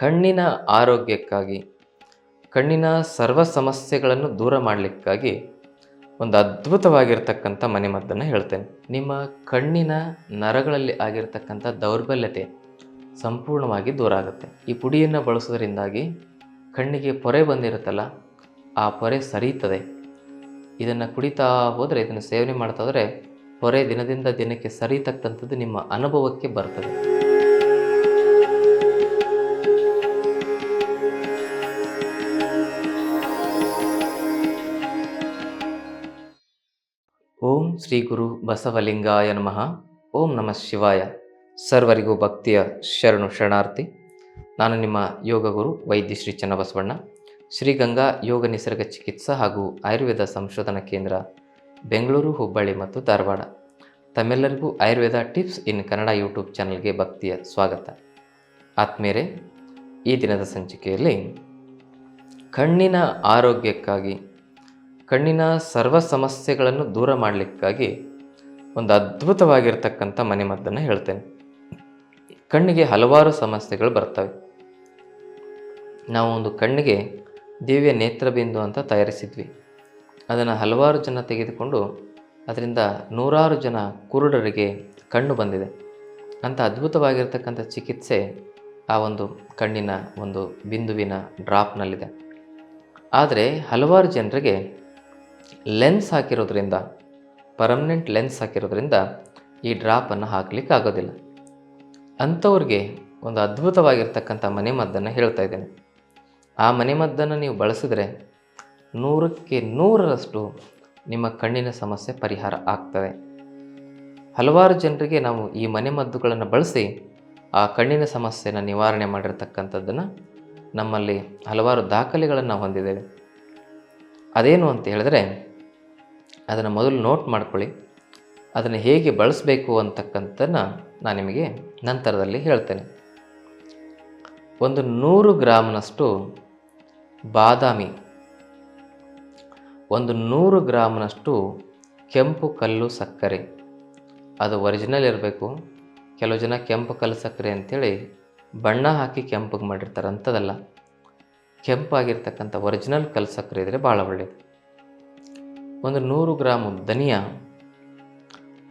ಕಣ್ಣಿನ ಆರೋಗ್ಯಕ್ಕಾಗಿ, ಕಣ್ಣಿನ ಸರ್ವ ಸಮಸ್ಯೆಗಳನ್ನು ದೂರ ಮಾಡಲಿಕ್ಕಾಗಿ ಒಂದು ಅದ್ಭುತವಾಗಿರ್ತಕ್ಕಂಥ ಮನೆಮದ್ದನ್ನು ಹೇಳ್ತೇನೆ. ನಿಮ್ಮ ಕಣ್ಣಿನ ನರಗಳಲ್ಲಿ ಆಗಿರ್ತಕ್ಕಂಥ ದೌರ್ಬಲ್ಯತೆ ಸಂಪೂರ್ಣವಾಗಿ ದೂರ ಆಗುತ್ತೆ. ಈ ಪುಡಿಯನ್ನು ಬಳಸೋದ್ರಿಂದಾಗಿ ಕಣ್ಣಿಗೆ ಪೊರೆ ಬಂದಿರುತ್ತಲ್ಲ, ಆ ಪೊರೆ ಸರಿಯುತ್ತದೆ. ಇದನ್ನು ಕುಡಿತಾ ಹೋದರೆ, ಇದನ್ನು ಸೇವನೆ ಮಾಡ್ತಾ ಹೋದರೆ ಪೊರೆ ದಿನದಿಂದ ದಿನಕ್ಕೆ ಸರಿತಕ್ಕಂಥದ್ದು ನಿಮ್ಮ ಅನುಭವಕ್ಕೆ ಬರ್ತದೆ. ಓಂ ಶ್ರೀ ಗುರು ಬಸವಲಿಂಗಾಯ ನಮಃ. ಓಂ ನಮಃ ಶಿವಾಯ. ಸರ್ವರಿಗೂ ಭಕ್ತಿಯ ಶರಣು ಶರಣಾರ್ಥಿ. ನಾನು ನಿಮ್ಮ ಯೋಗ ಗುರು ವೈದ್ಯ ಶ್ರೀ ಚನ್ನಬಸವಣ್ಣ ಶ್ರೀಗಂಗಾ ಯೋಗ ನಿಸರ್ಗ ಚಿಕಿತ್ಸಾ ಹಾಗೂ ಆಯುರ್ವೇದ ಸಂಶೋಧನಾ ಕೇಂದ್ರ, ಬೆಂಗಳೂರು, ಹುಬ್ಬಳ್ಳಿ ಮತ್ತು ಧಾರವಾಡ. ತಮ್ಮೆಲ್ಲರಿಗೂ Ayurveda tips in Kannada YouTube ಚಾನಲ್ಗೆ ಭಕ್ತಿಯ ಸ್ವಾಗತ. ಆತ್ಮೇರೆ ಈ ದಿನದ ಸಂಚಿಕೆಯಲ್ಲಿ ಕಣ್ಣಿನ ಆರೋಗ್ಯಕ್ಕಾಗಿ ಕಣ್ಣಿನ ಸರ್ವ ಸಮಸ್ಯೆಗಳನ್ನು ದೂರ ಮಾಡಲಿಕ್ಕಾಗಿ ಒಂದು ಅದ್ಭುತವಾಗಿರ್ತಕ್ಕಂಥ ಮನೆಮದ್ದನ್ನು ಹೇಳ್ತೇನೆ. ಕಣ್ಣಿಗೆ ಹಲವಾರು ಸಮಸ್ಯೆಗಳು ಬರ್ತವೆ. ನಾವು ಒಂದು ಕಣ್ಣಿಗೆ ದಿವ್ಯ ನೇತ್ರಬಿಂದು ಅಂತ ತಯಾರಿಸಿದ್ವಿ. ಅದನ್ನು ಹಲವಾರು ಜನ ತೆಗೆದುಕೊಂಡು ಅದರಿಂದ ನೂರಾರು ಜನ ಕುರುಡರಿಗೆ ಕಣ್ಣು ಬಂದಿದೆ. ಅಂಥ ಅದ್ಭುತವಾಗಿರ್ತಕ್ಕಂಥ ಚಿಕಿತ್ಸೆ ಆ ಒಂದು ಕಣ್ಣಿನ ಒಂದು ಬಿಂದುವಿನ ಡ್ರಾಪ್ನಲ್ಲಿದೆ ಆದರೆ ಹಲವಾರು ಜನರಿಗೆ ಲೆನ್ಸ್ ಹಾಕಿರೋದ್ರಿಂದ, ಪರ್ಮನೆಂಟ್ ಲೆನ್ಸ್ ಹಾಕಿರೋದ್ರಿಂದ ಈ ಡ್ರಾಪನ್ನು ಹಾಕಲಿಕ್ಕೆ ಆಗೋದಿಲ್ಲ. ಅಂಥವ್ರಿಗೆ ಒಂದು ಅದ್ಭುತವಾಗಿರ್ತಕ್ಕಂಥ ಮನೆಮದ್ದನ್ನು ಹೇಳ್ತಾ ಇದ್ದೇನೆ. ಆ ಮನೆಮದ್ದನ್ನು ನೀವು ಬಳಸಿದರೆ ನೂರಕ್ಕೆ ನೂರರಷ್ಟು ನಿಮ್ಮ ಕಣ್ಣಿನ ಸಮಸ್ಯೆ ಪರಿಹಾರ ಆಗ್ತದೆ. ಹಲವಾರು ಜನರಿಗೆ ನಾವು ಈ ಮನೆಮದ್ದುಗಳನ್ನು ಬಳಸಿ ಆ ಕಣ್ಣಿನ ಸಮಸ್ಯೆನ ನಿವಾರಣೆ ಮಾಡಿರ್ತಕ್ಕಂಥದ್ದನ್ನು ನಮ್ಮಲ್ಲಿ ಹಲವಾರು ದಾಖಲೆಗಳನ್ನು ಹೊಂದಿದ್ದೇವೆ. ಅದೇನು ಅಂತ ಹೇಳಿದ್ರೆ ಅದನ್ನು ಮೊದಲು ನೋಟ್ ಮಾಡ್ಕೊಳ್ಳಿ. ಅದನ್ನು ಹೇಗೆ ಬಳಸಬೇಕು ಅಂತಕ್ಕಂಥದ್ದನ್ನು ನಾನು ನಿಮಗೆ ನಂತರದಲ್ಲಿ ಹೇಳ್ತೇನೆ. ಒಂದು ನೂರು ಗ್ರಾಮ್ನಷ್ಟು ಬಾದಾಮಿ, ಒಂದು ನೂರು ಗ್ರಾಮ್ನಷ್ಟು ಕೆಂಪು ಕಲ್ಲು ಸಕ್ಕರೆ. ಅದು ಒರಿಜಿನಲ್ ಇರಬೇಕು. ಕೆಲವು ಜನ ಕೆಂಪು ಕಲ್ಲು ಸಕ್ಕರೆ ಅಂಥೇಳಿ ಬಣ್ಣ ಹಾಕಿ ಕೆಂಪಗೆ ಮಾಡಿರ್ತಾರೆ ಅಂಥದ್ದಲ್ಲ ಕೆಂಪಾಗಿರ್ತಕ್ಕಂಥ ಒರಿಜಿನಲ್ ಕಲ್ಲು ಸಕ್ಕರೆ ಇದ್ದರೆ ಭಾಳ ಒಳ್ಳೆಯದು. ಒಂದು ನೂರು ಗ್ರಾಮು ಧನಿಯಾ,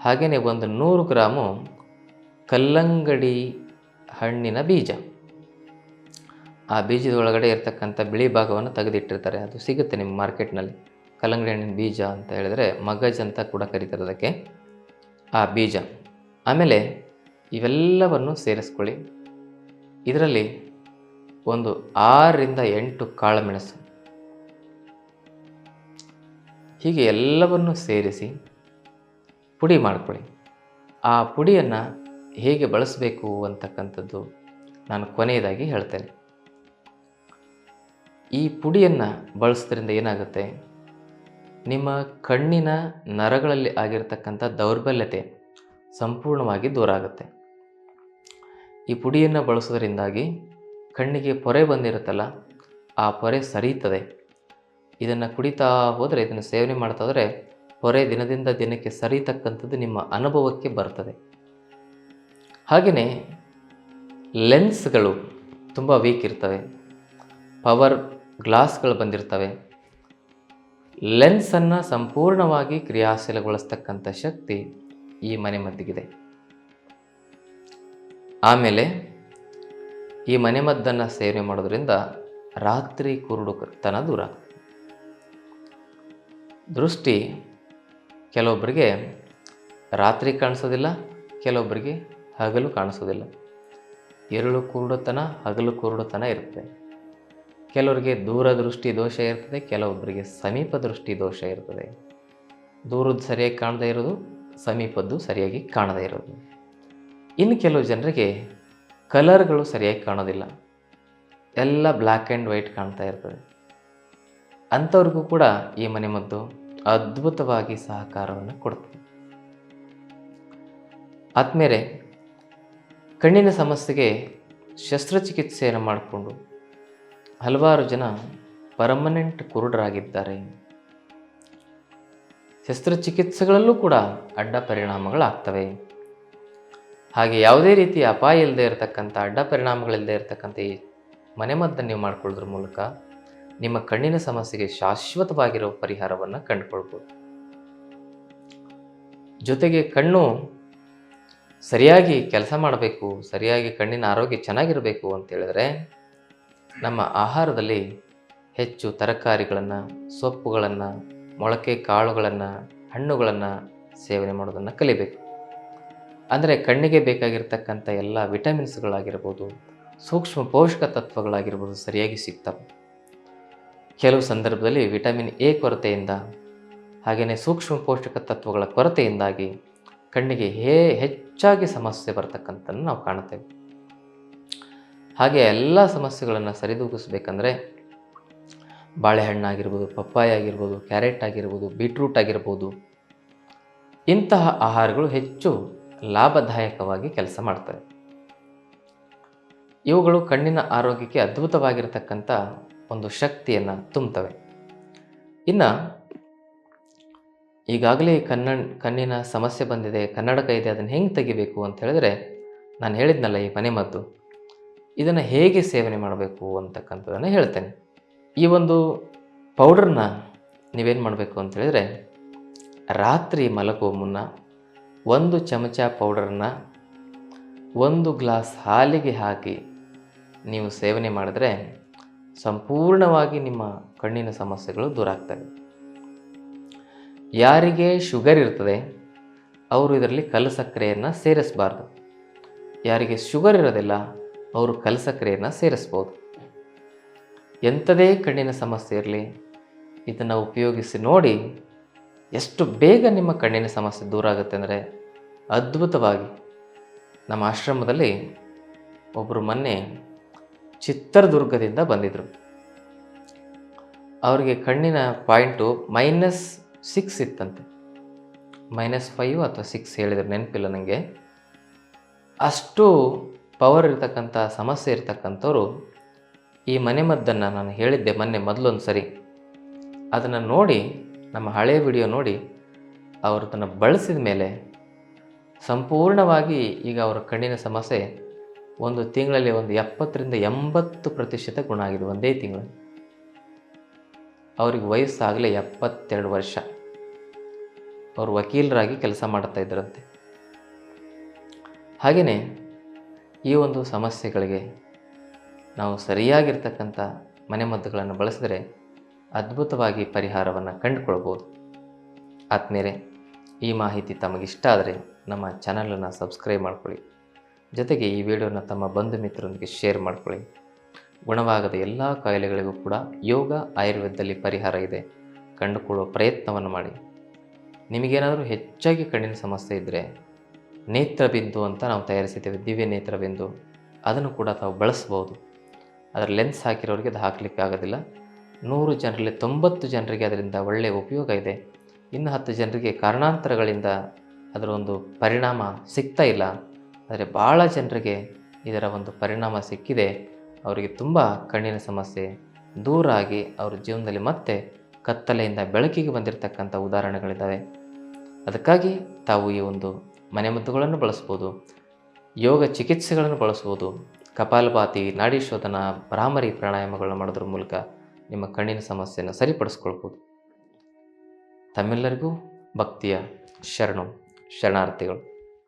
ಹಾಗೆಯೇ ಒಂದು ನೂರು ಗ್ರಾಮು ಕಲ್ಲಂಗಡಿ ಹಣ್ಣಿನ ಬೀಜ. ಆ ಬೀಜದ ಒಳಗಡೆ ಇರ್ತಕ್ಕಂಥ ಬಿಳಿ ಭಾಗವನ್ನು ತೆಗೆದಿಟ್ಟಿರ್ತಾರೆ. ಅದು ಸಿಗುತ್ತೆ ನಿಮ್ಮ ಮಾರ್ಕೆಟ್ನಲ್ಲಿ. ಕಲ್ಲಂಗಡಿ ಹಣ್ಣಿನ ಬೀಜ ಅಂತ ಹೇಳಿದರೆ ಮಗಜ್ ಅಂತ ಕೂಡ ಕರೀತಾರೆ ಅದಕ್ಕೆ. ಆ ಬೀಜ. ಆಮೇಲೆ ಇವೆಲ್ಲವನ್ನು ಸೇರಿಸ್ಕೊಳ್ಳಿ. ಇದರಲ್ಲಿ ಒಂದು ಆರರಿಂದ ಎಂಟು ಕಾಳುಮೆಣಸು. ಹೀಗೆ ಎಲ್ಲವನ್ನು ಸೇರಿಸಿ ಪುಡಿ ಮಾಡಿಕೊಳ್ಳಿ. ಆ ಪುಡಿಯನ್ನು ಹೇಗೆ ಬಳಸಬೇಕು ಅಂತಕ್ಕಂಥದ್ದು ನಾನು ಕೊನೆಯದಾಗಿ ಹೇಳ್ತೇನೆ. ಈ ಪುಡಿಯನ್ನು ಬಳಸೋದ್ರಿಂದ ಏನಾಗುತ್ತೆ? ನಿಮ್ಮ ಕಣ್ಣಿನ ನರಗಳಲ್ಲಿ ಆಗಿರತಕ್ಕಂಥ ದೌರ್ಬಲ್ಯತೆ ಸಂಪೂರ್ಣವಾಗಿ ದೂರ ಆಗುತ್ತೆ. ಈ ಪುಡಿಯನ್ನು ಬಳಸೋದ್ರಿಂದಾಗಿ ಕಣ್ಣಿಗೆ ಪೊರೆ ಬಂದಿರುತ್ತಲ್ಲ, ಆ ಪೊರೆ ಸರಿಯುತ್ತದೆ. ಇದನ್ನು ಕುಡಿತಾ ಹೋದರೆ, ಇದನ್ನು ಸೇವನೆ ಮಾಡ್ತಾ ಹೋದರೆ ಹೊರೆ ದಿನದಿಂದ ದಿನಕ್ಕೆ ಸರಿತಕ್ಕಂಥದ್ದು ನಿಮ್ಮ ಅನುಭವಕ್ಕೆ ಬರ್ತದೆ. ಹಾಗೆಯೇ ಲೆನ್ಸ್ಗಳು ತುಂಬ ವೀಕ್ ಇರ್ತವೆ. ಪವರ್ ಗ್ಲಾಸ್ಗಳು ಬಂದಿರ್ತವೆ. ಲೆನ್ಸನ್ನು ಸಂಪೂರ್ಣವಾಗಿ ಕ್ರಿಯಾಶೀಲಗೊಳಿಸ್ತಕ್ಕಂಥ ಶಕ್ತಿ ಈ ಮನೆಮದ್ದಿಗಿದೆ ಆಮೇಲೆ ಈ ಮನೆಮದ್ದನ್ನು ಸೇವನೆ ಮಾಡೋದ್ರಿಂದ ರಾತ್ರಿ ಕುರುಡುತನ ದೂರ. ದೃಷ್ಟಿ ಕೆಲವೊಬ್ಬರಿಗೆ ರಾತ್ರಿ ಕಾಣಿಸೋದಿಲ್ಲ, ಕೆಲವೊಬ್ಬರಿಗೆ ಹಗಲು ಕಾಣಿಸೋದಿಲ್ಲ. ಎರಳು ಕುರುಡುತನ, ಹಗಲು ಕುರುಡುತನ ಇರುತ್ತೆ. ಕೆಲವರಿಗೆ ದೂರದೃಷ್ಟಿ ದೋಷ ಇರ್ತದೆ, ಕೆಲವೊಬ್ಬರಿಗೆ ಸಮೀಪ ದೃಷ್ಟಿ ದೋಷ ಇರ್ತದೆ. ದೂರದ್ದು ಸರಿಯಾಗಿ ಕಾಣದೇ ಇರೋದು, ಸಮೀಪದ್ದು ಸರಿಯಾಗಿ ಕಾಣದೇ ಇರೋದು. ಇನ್ನು ಕೆಲವು ಜನರಿಗೆ ಕಲರ್ಗಳು ಸರಿಯಾಗಿ ಕಾಣೋದಿಲ್ಲ. ಎಲ್ಲ ಬ್ಲ್ಯಾಕ್ ಆ್ಯಂಡ್ ವೈಟ್ ಕಾಣ್ತಾ ಇರ್ತದೆ. ಅಂಥವ್ರಿಗೂ ಕೂಡ ಈ ಮನೆಮದ್ದು ಅದ್ಭುತವಾಗಿ ಸಹಕಾರವನ್ನು ಕೊಡುತ್ತೆ ಆದ್ಮೇಲೆ ಕಣ್ಣಿನ ಸಮಸ್ಯೆಗೆ ಶಸ್ತ್ರಚಿಕಿತ್ಸೆಯನ್ನು ಮಾಡಿಕೊಂಡು ಹಲವಾರು ಜನ ಪರ್ಮನೆಂಟ್ ಕುರುಡರಾಗಿದ್ದಾರೆ. ಶಸ್ತ್ರಚಿಕಿತ್ಸೆಗಳಲ್ಲೂ ಕೂಡ ಅಡ್ಡ ಪರಿಣಾಮಗಳಾಗ್ತವೆ. ಹಾಗೆ ಯಾವುದೇ ರೀತಿ ಅಪಾಯ ಇಲ್ಲದೆ ಇರತಕ್ಕಂಥ ಅಡ್ಡ ಪರಿಣಾಮಗಳಿಲ್ಲದೆ ಇರತಕ್ಕಂಥ ಈ ಮನೆಮದ್ದನ್ನು ನೀವು ಮಾಡ್ಕೊಳ್ಳೋದ್ರ ಮೂಲಕ ನಿಮ್ಮ ಕಣ್ಣಿನ ಸಮಸ್ಯೆಗೆ ಶಾಶ್ವತವಾಗಿರೋ ಪರಿಹಾರವನ್ನು ಕಂಡುಕೊಳ್ಬೋದು. ಜೊತೆಗೆ ಕಣ್ಣು ಸರಿಯಾಗಿ ಕೆಲಸ ಮಾಡಬೇಕು, ಸರಿಯಾಗಿ ಕಣ್ಣಿನ ಆರೋಗ್ಯ ಚೆನ್ನಾಗಿರಬೇಕು ಅಂತ ಹೇಳಿದ್ರೆ, ನಮ್ಮ ಆಹಾರದಲ್ಲಿ ಹೆಚ್ಚು ತರಕಾರಿಗಳನ್ನು, ಸೊಪ್ಪುಗಳನ್ನು, ಮೊಳಕೆ ಕಾಳುಗಳನ್ನು, ಹಣ್ಣುಗಳನ್ನು ಸೇವನೆ ಮಾಡೋದನ್ನು ಕಲಿಬೇಕು. ಅಂದರೆ ಕಣ್ಣಿಗೆ ಬೇಕಾಗಿರ್ತಕ್ಕಂಥ ಎಲ್ಲ ವಿಟಮಿನ್ಸ್ಗಳಾಗಿರ್ಬೋದು, ಸೂಕ್ಷ್ಮ ಪೋಷಕ ತತ್ವಗಳಾಗಿರ್ಬೋದು ಸರಿಯಾಗಿ ಸಿಗ್ತವೆ. ಕೆಲವು ಸಂದರ್ಭದಲ್ಲಿ ವಿಟಮಿನ್ ಎ ಕೊರತೆಯಿಂದ ಹಾಗೆಯೇ ಸೂಕ್ಷ್ಮ ಪೋಷಕ ತತ್ವಗಳ ಕೊರತೆಯಿಂದಾಗಿ ಕಣ್ಣಿಗೆ ಹೇ ಹೆಚ್ಚಾಗಿ ಸಮಸ್ಯೆ ಬರ್ತಕ್ಕಂಥದ್ದನ್ನು ನಾವು ಕಾಣುತ್ತೇವೆ. ಹಾಗೆ ಎಲ್ಲ ಸಮಸ್ಯೆಗಳನ್ನು ಸರಿದೂಗಿಸ್ಬೇಕಂದ್ರೆ ಬಾಳೆಹಣ್ಣಾಗಿರ್ಬೋದು, ಪಪ್ಪಾಯ ಆಗಿರ್ಬೋದು, ಕ್ಯಾರೆಟ್ ಆಗಿರ್ಬೋದು, ಬೀಟ್ರೂಟ್ ಆಗಿರ್ಬೋದು, ಇಂತಹ ಆಹಾರಗಳು ಹೆಚ್ಚು ಲಾಭದಾಯಕವಾಗಿ ಕೆಲಸ ಮಾಡ್ತವೆ. ಇವುಗಳು ಕಣ್ಣಿನ ಆರೋಗ್ಯಕ್ಕೆ ಅದ್ಭುತವಾಗಿರತಕ್ಕಂಥ ಒಂದು ಶಕ್ತಿಯನ್ನು ತುಂಬುತ್ತವೆ. ಇನ್ನು ಈಗಾಗಲೇ ಕನ್ನಡ, ಕಣ್ಣಿನ ಸಮಸ್ಯೆ ಬಂದಿದೆ, ಕನ್ನಡಕ ಇದೆ, ಅದನ್ನು ಹೆಂಗೆ ತೆಗಿಬೇಕು ಅಂತ ಹೇಳಿದ್ರೆ ನಾನು ಹೇಳಿದ್ನಲ್ಲ ಈ ಮನೆಮದ್ದು ಇದನ್ನು ಹೇಗೆ ಸೇವನೆ ಮಾಡಬೇಕು ಅಂತಕ್ಕಂಥದ್ದನ್ನು ಹೇಳ್ತೇನೆ. ಈ ಒಂದು ಪೌಡ್ರನ್ನ ನೀವೇನು ಮಾಡಬೇಕು ಅಂತ ಹೇಳಿದ್ರೆ, ರಾತ್ರಿ ಮಲಗುವ ಮುನ್ನ ಒಂದು ಚಮಚ ಪೌಡರನ್ನು ಒಂದು ಗ್ಲಾಸ್ ಹಾಲಿಗೆ ಹಾಕಿ ನೀವು ಸೇವನೆ ಮಾಡಿದ್ರೆ ಸಂಪೂರ್ಣವಾಗಿ ನಿಮ್ಮ ಕಣ್ಣಿನ ಸಮಸ್ಯೆಗಳು ದೂರ ಆಗ್ತವೆ. ಯಾರಿಗೆ ಶುಗರ್ ಇರ್ತದೆ, ಅವರು ಇದರಲ್ಲಿ ಕಲ್ಲು ಸಕ್ಕರೆಯನ್ನು ಸೇರಿಸಬಾರ್ದು. ಯಾರಿಗೆ ಶುಗರ್ ಇರೋದಿಲ್ಲ, ಅವರು ಕಲ್ಲು ಸಕ್ಕರೆಯನ್ನು ಸೇರಿಸ್ಬೋದು. ಎಂಥದೇ ಕಣ್ಣಿನ ಸಮಸ್ಯೆ ಇರಲಿ, ಇದನ್ನು ಉಪಯೋಗಿಸಿ ನೋಡಿ ಎಷ್ಟು ಬೇಗ ನಿಮ್ಮ ಕಣ್ಣಿನ ಸಮಸ್ಯೆ ದೂರ ಆಗುತ್ತೆ ಅಂದರೆ ಅದ್ಭುತವಾಗಿ ನಮ್ಮ ಆಶ್ರಮದಲ್ಲಿ ಒಬ್ಬರು ಮೊನ್ನೆ ಚಿತ್ರದುರ್ಗದಿಂದ ಬಂದಿದ್ದರು ಅವರಿಗೆ ಕಣ್ಣಿನ ಪಾಯಿಂಟು ಮೈನಸ್ ಸಿಕ್ಸ್ ಇತ್ತಂತೆ. ಮೈನಸ್ ಫೈವ್ ಅಥವಾ ಸಿಕ್ಸ್ ಹೇಳಿದ್ರು ನೆನಪಿಲ್ಲ ನನಗೆ ಅಷ್ಟು ಪವರ್ ಇರ್ತಕ್ಕಂಥ ಸಮಸ್ಯೆ ಇರ್ತಕ್ಕಂಥವ್ರು ಈ ಮನೆಮದ್ದನ್ನು ನಾನು ಹೇಳಿದ್ದೆ ಮೊನ್ನೆ ಮೊದಲೊಂದು ಸರಿ. ಅದನ್ನು ನೋಡಿ, ನಮ್ಮ ಹಳೆಯ ವಿಡಿಯೋ ನೋಡಿ ಅವರು ಅದನ್ನು ಬಳಸಿದ ಮೇಲೆ ಸಂಪೂರ್ಣವಾಗಿ ಈಗ ಅವರ ಕಣ್ಣಿನ ಸಮಸ್ಯೆ ಒಂದು ತಿಂಗಳಲ್ಲಿ ಒಂದು ಎಪ್ಪತ್ತರಿಂದ ಎಂಬತ್ತು ಪ್ರತಿಶತ ಗುಣ ಆಗಿದೆ ಒಂದೇ ತಿಂಗಳು. ಅವ್ರಿಗೆ ವಯಸ್ಸಾಗಲೇ ಎಪ್ಪತ್ತೆರಡು ವರ್ಷ. ಅವರು ವಕೀಲರಾಗಿ ಕೆಲಸ ಮಾಡ್ತಾ ಇದ್ದರಂತೆ. ಹಾಗೆಯೇ ಈ ಒಂದು ಸಮಸ್ಯೆಗಳಿಗೆ ನಾವು ಸರಿಯಾಗಿರ್ತಕ್ಕಂಥ ಮನೆಮದ್ದುಗಳನ್ನು ಬಳಸಿದರೆ ಅದ್ಭುತವಾಗಿ ಪರಿಹಾರವನ್ನು ಕಂಡುಕೊಳ್ಬೋದು. ಆದ್ಮೇಲೆ ಈ ಮಾಹಿತಿ ತಮಗಿಷ್ಟ ಆದರೆ ನಮ್ಮ ಚಾನಲನ್ನು ಸಬ್ಸ್ಕ್ರೈಬ್ ಮಾಡ್ಕೊಳ್ಳಿ. ಜೊತೆಗೆ ಈ ವಿಡಿಯೋನ ತಮ್ಮ ಬಂಧು ಮಿತ್ರರೊಂದಿಗೆ ಶೇರ್ ಮಾಡ್ಕೊಳ್ಳಿ. ಗುಣವಾಗದ ಎಲ್ಲ ಕಾಯಿಲೆಗಳಿಗೂ ಕೂಡ ಯೋಗ, ಆಯುರ್ವೇದದಲ್ಲಿ ಪರಿಹಾರ ಇದೆ. ಕಂಡುಕೊಳ್ಳುವ ಪ್ರಯತ್ನವನ್ನು ಮಾಡಿ. ನಿಮಗೇನಾದರೂ ಹೆಚ್ಚಾಗಿ ಕಣ್ಣಿನ ಸಮಸ್ಯೆ ಇದ್ದರೆ ನೇತ್ರಬಿಂದು ಅಂತ ನಾವು ತಯಾರಿಸಿದ್ದೇವೆ, ದಿವ್ಯ ನೇತ್ರಬಿಂದು ಅದನ್ನು ಕೂಡ ತಾವು ಬಳಸ್ಬೋದು. ಅದರ ಲೆನ್ಸ್ ಹಾಕಿರೋರಿಗೆ ಅದು ಹಾಕಲಿಕ್ಕೆ ಆಗೋದಿಲ್ಲ. ನೂರು ಜನರಲ್ಲಿ ತೊಂಬತ್ತು ಜನರಿಗೆ ಅದರಿಂದ ಒಳ್ಳೆಯ ಉಪಯೋಗ ಇದೆ. ಇನ್ನು ಹತ್ತು ಜನರಿಗೆ ಕಾರಣಾಂತರಗಳಿಂದ ಅದರ ಒಂದು ಪರಿಣಾಮ ಸಿಗ್ತಾ ಇಲ್ಲ. ಆದರೆ ಭಾಳ ಜನರಿಗೆ ಇದರ ಒಂದು ಪರಿಣಾಮ ಸಿಕ್ಕಿದೆ. ಅವರಿಗೆ ತುಂಬ ಕಣ್ಣಿನ ಸಮಸ್ಯೆ ದೂರ ಆಗಿ ಅವರ ಜೀವನದಲ್ಲಿ ಮತ್ತೆ ಕತ್ತಲೆಯಿಂದ ಬೆಳಕಿಗೆ ಬಂದಿರತಕ್ಕಂಥ ಉದಾಹರಣೆಗಳಿದ್ದಾವೆ. ಅದಕ್ಕಾಗಿ ತಾವು ಈ ಒಂದು ಮನೆಮದ್ದುಗಳನ್ನು ಬಳಸ್ಬೋದು, ಯೋಗ ಚಿಕಿತ್ಸೆಗಳನ್ನು ಬಳಸ್ಬೋದು, ಕಪಾಲಭಾತಿ ನಾಡಿ ಶೋಧನ ಭ್ರಾಮರಿ ಪ್ರಾಣಾಯಾಮಗಳನ್ನು ಮಾಡೋದ್ರ ಮೂಲಕ ನಿಮ್ಮ ಕಣ್ಣಿನ ಸಮಸ್ಯೆಯನ್ನು ಸರಿಪಡಿಸ್ಕೊಳ್ಬೋದು. ತಮ್ಮೆಲ್ಲರಿಗೂ ಭಕ್ತಿಯ ಶರಣು, ಶರಣಾರ್ಥಿಗಳು.